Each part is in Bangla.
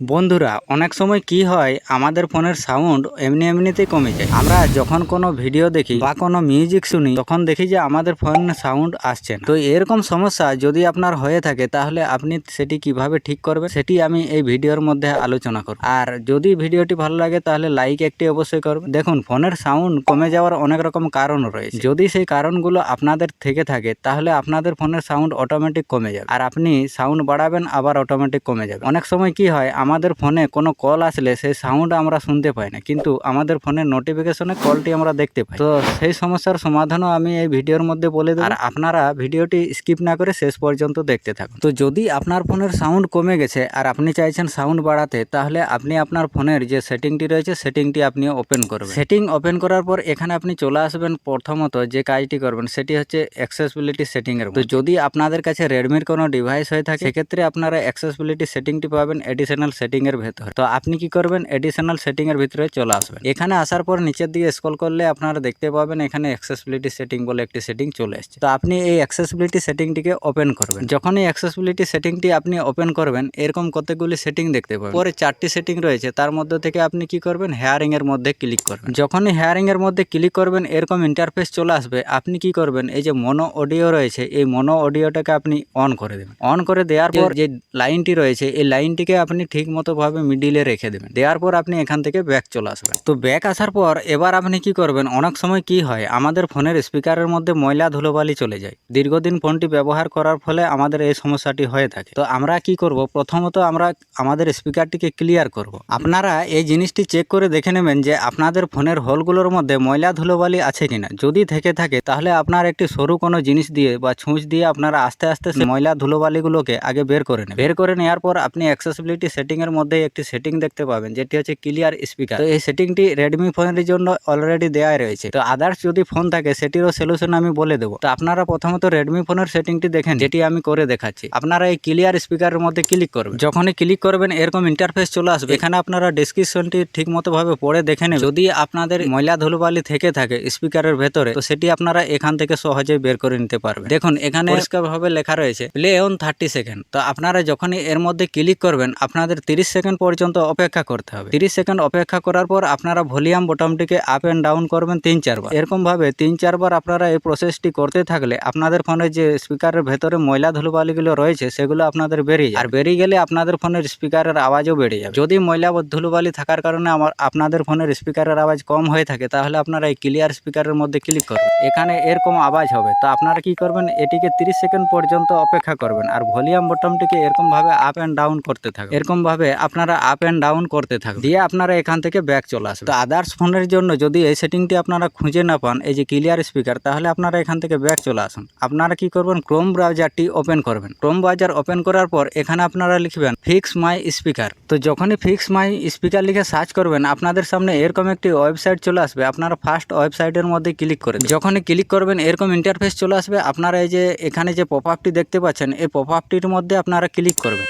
বন্ধুরা, অনেক সময় কি হয়, আমাদের ফোনের সাউন্ড এমনি এমনিতেই কমে যায়। আমরা যখন কোনো ভিডিও দেখি বা কোনো মিউজিক শুনি, তখন দেখি যে আমাদের ফোনে সাউন্ড আসছে তো এরকম সমস্যা যদি আপনার হয়ে থাকে, তাহলে আপনি সেটি কীভাবে ঠিক করবেন, সেটি আমি এই ভিডিওর মধ্যে আলোচনা করব। আর যদি ভিডিওটি ভালো লাগে, তাহলে লাইক একটি অবশ্যই করবেন। দেখুন, ফোনের সাউন্ড কমে যাওয়ার অনেক রকম কারণ রয়েছে। যদি সেই কারণগুলো আপনাদের থেকে থাকে, তাহলে আপনাদের ফোনের সাউন্ড অটোমেটিক কমে যাবে। আর আপনি সাউন্ড বাড়াবেন, আবার অটোমেটিক কমে যাবে। অনেক সময় কি হয় আমাদের ফোনে কোনো কল আসলে সেই সাউন্ড আমরা শুনতে পাই না। কিন্তু আমাদের ফোনের নোটিফিকেশনে কলটি আমরা দেখতে পাই। তো সেই সমস্যার সমাধানও আমি এই ভিডিওর মধ্যে বলে দেবো। আর আপনারা ভিডিওটি স্কিপ না করে শেষ পর্যন্ত দেখতে থাকুন। তো যদি আপনার ফোনের সাউন্ড কমে গেছে আর আপনি চাইছেন সাউন্ড বাড়াতে তাহলে আপনি আপনার ফোনের যে সেটিংটি রয়েছে সেটিংটি আপনি ওপেন করবেন। সেটিং ওপেন করার পর এখানে আপনি চলে আসবেন প্রথমত যে কাজটি করবেন সেটি হচ্ছে অ্যাক্সেসিবিলিটি সেটিং এর তো যদি আপনাদের কাছে রেডমির কোনো ডিভাইস হয়ে থাকে সেক্ষেত্রে আপনারা অ্যাক্সেসিবিলিটি সেটিংটি পাবেন এডিশনাল সেটিং এর ভেতর। তো আপনি কি করবেন? এডিশনাল সেটিংয়ের ভিতরে চলে আসবেন। এখানে আসার পর নিচের দিকে স্ক্রল করলে আপনারা দেখতে পাবেন এখানে অ্যাক্সেসিবিলিটি সেটিং বলে একটি সেটিং চলে এসেছে। তো আপনি এই অ্যাক্সেসিবিলিটি সেটিংটিকে ওপেন করবেন। যখন এই অ্যাক্সেসিবিলিটি সেটিংটি আপনি ওপেন করবেন এরকম কতগুলি সেটিং দেখতে পাবেন। পরে চারটি সেটিং রয়েছে। তার মধ্যে থেকে আপনি কি করবেন? হেয়ারিং এর মধ্যে ক্লিক করবেন। যখনই হেয়ারিং এর মধ্যে ক্লিক করবেন এরকম ইন্টারফেস চলে আসবে। আপনি কি করবেন? এই যে মনো অডিও রয়েছে এই মনো অডিওটাকে আপনি অন করে দেবেন। অন করে দেওয়ার পর যে লাইনটি রয়েছে এই লাইনটিকে আপনি ঠিক মতো ভাবে মিডিলে রেখে দেবেন। দেওয়ার পর আপনি এখান থেকে ব্যাক চলে আসবেন। তো ব্যাক আসার পর এবার আপনি কি করবেন? অনেক সময় কি হয়, আমাদের ফোনের স্পিকারের মধ্যে ময়লা ধুলোবালি চলে যায়। দীর্ঘদিন ফোনটি ব্যবহার করার ফলে আমাদের এই সমস্যাটি হয়ে থাকে। তো আমরা কি করব? প্রথমত আমরা আমাদের স্পিকারটিকে ক্লিয়ার করব। আপনারা এই জিনিসটি চেক করে দেখে নেবেন যে আপনাদের ফোনের হোলগুলোর মধ্যে ময়লা ধুলোবালি আছে কিনা। যদি থেকে থাকে, তাহলে আপনার একটি সরু কোনো জিনিস দিয়ে বা ছুঁচ দিয়ে আপনারা আস্তে আস্তে ময়লা ধুলোবালিগুলোকে আগে বের করে নেবেন। বের করে নেওয়ার পর আপনি অ্যাক্সেসিবিলিটি সেটিং এর মধ্যে একটি সেটিং দেখতে পাবেন, যেটি হচ্ছে ক্লিয়ার স্পিকার তো এই সেটিংটি রেডমি ফোনের জন্য অলরেডি দেওয়াই রয়েছে। তো আদার্স যদি ফোন থাকে, সেটিরও সলিউশন আমি বলে দেবো। তো আপনারা প্রথমত রেডমি ফোনের সেটিংটি দেখেন, যেটি আমি করে দেখাচ্ছি। আপনারা এই ক্লিয়ার স্পিকারের মধ্যে ক্লিক করবেন। যখনই ক্লিক করবেন, এরকম ইন্টারফেস চলে আসবে। এখানে আপনারা ডিসক্রিপশনটি ঠিক মতো ভাবে পড়ে দেখে নেবেন। যদি আপনাদের ময়লা ধুলোবালি থেকে থাকে স্পিকারের ভেতরে, তো সেটি আপনারা এখান থেকে সহজে বের করে নিতে পারবেন। দেখুন, এখানে পরিষ্কারভাবে লেখা রয়েছে প্লে অন থার্টি সেকেন্ড তো আপনারা যখনই এর মধ্যে ক্লিক করবেন, আপনাদের তিরিশ সেকেন্ড পর্যন্ত অপেক্ষা করতে হবে। তিরিশ সেকেন্ড অপেক্ষা করার পর আপনারা ভলিউম বোটামটিকে আপ এন্ড ডাউন করবেন তিন চারবার। এরকম ভাবে তিন চারবার আপনারা এই প্রসেসটি করতে থাকলে আপনাদের ফোনের যে স্পিকারের ভেতরে ময়লা ধুলোবালিগুলো রয়েছে, সেগুলো আপনাদের বেরিয়ে আর বেরিয়ে গেলে আপনাদের ফোনের স্পিকারের আওয়াজও বেড়ে যাবে। যদি ময়লা ধুলোবালি থাকার কারণে আমার, আপনাদের ফোনের স্পিকারের আওয়াজ কম হয়ে থাকে, তাহলে আপনারা এই ক্লিয়ার স্পিকারের মধ্যে ক্লিক করবেন। এখানে এরকম আওয়াজ হবে। তো আপনারা কি করবেন, এটিকে তিরিশ সেকেন্ড পর্যন্ত অপেক্ষা করবেন। আর ভলিউম বটমটিকে এরকম ভাবে আপ এন্ড ডাউন করতে থাকবেন। এরকম ভাবে আপনারা আপ অ্যান্ড ডাউন করতে থাকবেন। দিয়ে আপনারা এখান থেকে ব্যাক চলে আসবে তো আদার্স ফোনের জন্য যদি এই সেটিংটি আপনারা খুঁজে না পান, এই যে ক্লিয়ার স্পিকার তাহলে আপনারা এখান থেকে ব্যাক চলে আসুন। আপনারা কি করবেন? ক্রোম ব্রাউজারটি ওপেন করবেন। ক্রোম ব্রাউজার ওপেন করার পর এখানে আপনারা লিখবেন ফিক্স মাই স্পিকার তো যখনই ফিক্স মাই স্পিকার লিখে সার্চ করবেন, আপনাদের সামনে এরকম একটি ওয়েবসাইট চলে আসবে। আপনারা ফার্স্ট ওয়েবসাইটের মধ্যে ক্লিক করে যখনই ক্লিক করবেন, এরকম ইন্টারফেস চলে আসবে। আপনারা এই যে এখানে যে পপ আপটি দেখতে পাচ্ছেন, এই পপ আপটির মধ্যে আপনারা ক্লিক করবেন।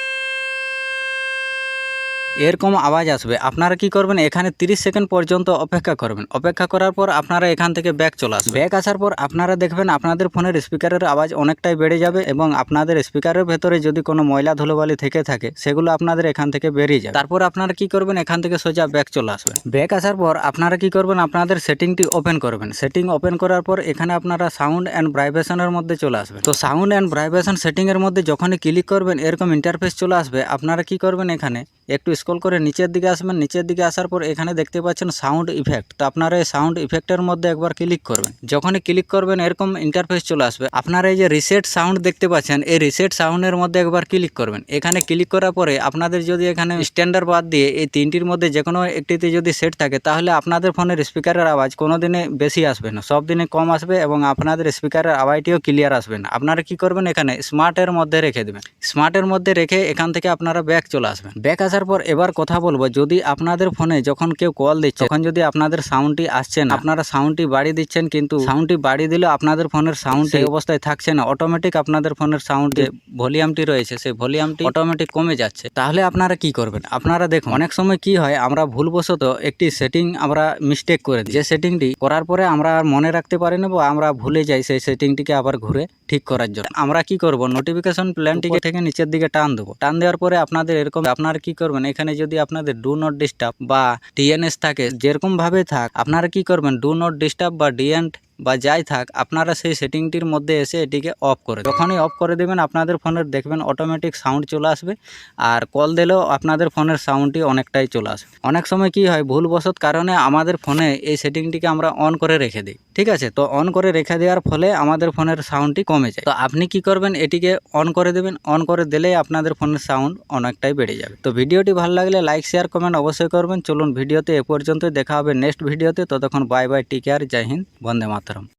এরকম আওয়াজ আসবে। আপনারা কি করবেন? এখানে 30 সেকেন্ড পর্যন্ত অপেক্ষা করবেন। অপেক্ষা করার পর আপনারা এখান থেকে ব্যাক চলে আসবেন ব্যাক আসার পর আপনারা দেখবেন আপনাদের ফোনের স্পিকারের আওয়াজ অনেকটাই বেড়ে যাবে এবং আপনাদের স্পিকারের ভেতরে যদি কোনো ময়লা ধুলোবালি থেকে থাকে, সেগুলো আপনাদের এখান থেকে বেরিয়ে যাবে। তারপর আপনারা কি করবেন? এখান থেকে সোজা ব্যাক চলে আসবেন ব্যাক আসার পর আপনারা কি করবেন? আপনাদের সেটিংটি ওপেন করবেন। সেটিং ওপেন করার পর এখানে আপনারা সাউন্ড অ্যান্ড ভাইব্রেশনের মধ্যে চলে আসবেন। তো সাউন্ড অ্যান্ড ভাইব্রেশন সেটিং এর মধ্যে যখনই ক্লিক করবেন, এরকম ইন্টারফেস চলে আসবে। আপনারা কি করবেন এখানে? একটু স্ক্রল করে নিচের দিকে আসবেন, নিচের দিকে আসার পর এখানে দেখতে পাচ্ছেন সাউন্ড ইফেক্ট তো আপনারা এই সাউন্ড ইফেক্টের মধ্যে একবার ক্লিক করবেন। যখনই ক্লিক করবেন, এরকম ইন্টারফেস চলে আসবে। আপনারা এই যে রিসেট সাউন্ড দেখতে পাচ্ছেন, এই রিসেট সাউন্ডের মধ্যে একবার ক্লিক করবেন। এখানে ক্লিক করার পরে আপনাদের যদি এখানে স্ট্যান্ডার্ড বাদ দিয়ে এই তিনটির মধ্যে যে কোনো একটিতে যদি সেট থাকে, তাহলে আপনাদের ফোনের স্পিকারের আওয়াজ কোনো দিনে বেশি আসবে না। সব দিনে কম আসবে এবং আপনাদের স্পিকারের আওয়াজটিও ক্লিয়ার আসবে না। আপনারা কি করবেন এখানে স্মার্টের মধ্যে রেখে দেবেন। স্মার্টের মধ্যে রেখে এখান থেকে আপনারা ব্যাক চলে আসবেন। ব্যাক আসার পর এবার কথা বলব। যদি আপনাদের ফোনে যখন কেউ কল দিচ্ছে তখন যদি আপনাদের সাউন্ডটি আসছে না আপনারা সাউন্ডটি বাড়িয়ে দিচ্ছেন কিন্তু সাউন্ডটি বাড়িয়ে দিলে আপনাদের ফোনের সাউন্ড সেই অবস্থায় থাকছে না। অটোমেটিক আপনাদের ফোনের সাউন্ড যে ভলিউমটি রয়েছে সেই ভলিউমটি অটোমেটিক কমে যাচ্ছে। তাহলে আপনারা কি করবেন? আপনারা দেখুন অনেক সময় কি হয় আমরা ভুলবশত একটি সেটিং আমরা মিস্টেক করে দিই। যে সেটিংটি করার পরে আমরা মনে রাখতে পারি না বা আমরা ভুলে যাই সেই সেটিংটিকে আবার ঘুরে ঠিক করার জন্য। আমরা কি করব? নোটিফিকেশন প্ল্যানটিকে থেকে নিচের দিকে টান দেবো। টান দেওয়ার পরে আপনাদের এরকম আপনারা কি করবেন? এখানে যদি আপনাদের ডু নট ডিস্টার্ব বা ডিএনএস থাকে, যেরকমভাবে থাক, আপনারা কি করবেন? ডু নট ডিস্টার্ব বা ডিএন্ট বা যাই থাক, আপনারা সেই সেটিংটির মধ্যে এসে এটিকে অফ করে। যখনই অফ করে দেবেন, আপনাদের ফোনের দেখবেন অটোমেটিক সাউন্ড চলে আসবে আর কল দিলেও আপনাদের ফোনের সাউন্ডটি অনেকটাই চলে আসবে। অনেক সময় কি হয়, ভুলবশত কারণে আমাদের ফোনে এই সেটিংটিকে আমরা অন করে রেখে দিই, ঠিক আছে? তো অন করে রেখে দেওয়ার ফলে আমাদের ফোনের সাউন্ডটি কমে যায়। তো আপনি কি করবেন, এটিকে অন করে দেবেন। অন করে দিলেই আপনাদের ফোনের সাউন্ড অনেকটাই বেড়ে যাবে। তো ভিডিওটি ভালো লাগলে লাইক শেয়ার কমেন্ট অবশ্যই করবেন। চলুন ভিডিওতে এ পর্যন্তই, দেখা হবে নেক্সট ভিডিওতে। ততক্ষণ বাই বাই টিকে আর জয় হিন্দ, বন্দে মাতরম। автором